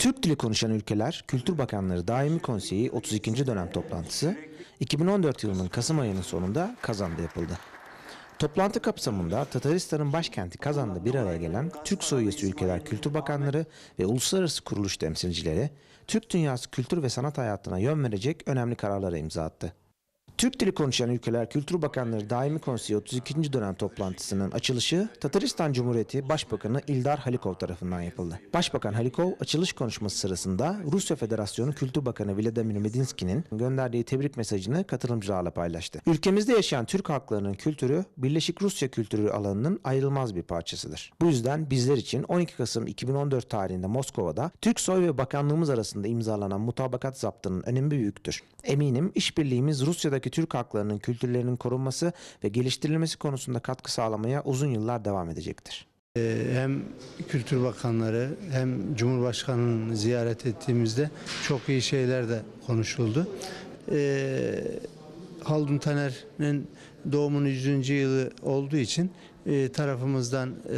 Türk dili konuşan ülkeler Kültür Bakanları Daimi Konseyi 32. dönem toplantısı 2014 yılının Kasım ayının sonunda Kazan'da yapıldı. Toplantı kapsamında Tataristan'ın başkenti Kazan'da bir araya gelen Türk soy ülkeler kültür bakanları ve uluslararası kuruluş temsilcileri Türk dünyası kültür ve sanat hayatına yön verecek önemli kararlara imza attı. Türk dili konuşan ülkeler Kültür Bakanları Daimi Konseyi 32. dönem toplantısının açılışı Tataristan Cumhuriyeti Başbakanı İldar Halikov tarafından yapıldı. Başbakan Halikov açılış konuşması sırasında Rusya Federasyonu Kültür Bakanı Vladimir Medinsky'nin gönderdiği tebrik mesajını katılımcılarla paylaştı. Ülkemizde yaşayan Türk halklarının kültürü Birleşik Rusya kültürü alanının ayrılmaz bir parçasıdır. Bu yüzden bizler için 12 Kasım 2014 tarihinde Moskova'da Türk Soy ve Bakanlığımız arasında imzalanan mutabakat zaptının önemi büyüktür. Eminim işbirliğimiz Rusya'daki Türk halklarının kültürlerinin korunması ve geliştirilmesi konusunda katkı sağlamaya uzun yıllar devam edecektir. Ee, Hem Kültür Bakanları hem Cumhurbaşkanı'nı ziyaret ettiğimizde çok iyi şeyler de konuşuldu. Ee, Haldun Taner'in doğumunun 100. yılı olduğu için e, tarafımızdan e,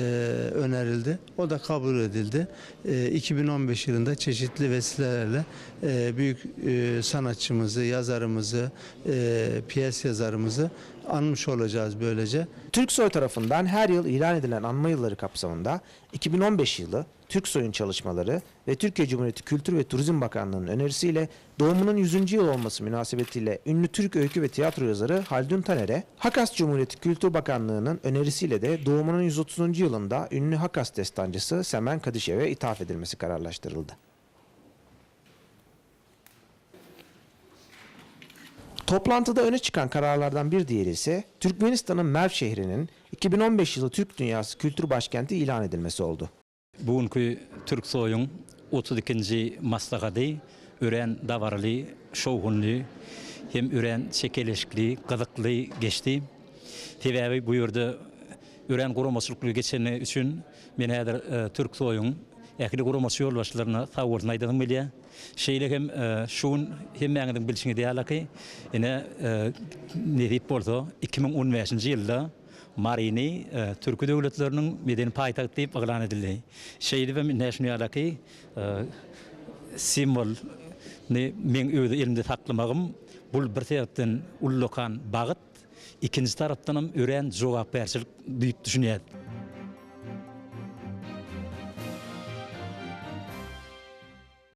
önerildi. O da kabul edildi. E, 2015 yılında çeşitli vesilelerle e, büyük e, sanatçımızı, yazarımızı, e, piyes yazarımızı anmış olacağız böylece. Türksoy tarafından her yıl ilan edilen anma yılları kapsamında 2015 yılı Türksoy'un çalışmaları ve Türkiye Cumhuriyeti Kültür ve Turizm Bakanlığı'nın önerisiyle doğumunun 100. yıl olması münasebetiyle ünlü Türk öykü ve tiyatro yazarı Haldun Taner'e, Hakas Cumhuriyeti Kültür Bakanlığı'nın önerisiyle de doğumunun 130. yılında ünlü Hakas destancısı Semen Kadişev'e ithaf edilmesi kararlaştırıldı. Toplantıda öne çıkan kararlardan bir diğeri ise Türkmenistan'ın Merv şehrinin 2015 yılı Türk Dünyası Kültür Başkenti ilan edilmesi oldu. Bugünkü Türk soyun 32. maslagady ören davarly, şowgunly hem ören çekeleşikli, gyzykly geçti. Tebäbi bu ýerde ören guramaçlykly geçeni üçin men häzir e, Türk soyun äkili guramaçy ýolbaşlaryna sawuryn aýdygym bilýär. Şeýle hem e, şuun hem mäňiň bilşiňi diýärliki ine e, ne diýip bolsa 2015-nji ýylda Marini e, Türkü devletlerinin medeni payitaht deyip ilan edildi. Şehri ve naşniyalaki e, simbol ne men öde elimde saklamagım бұл бір тараптан ұллықан бағыт екінші тараптан ham үрән жоопкерчилик деп түшінеді.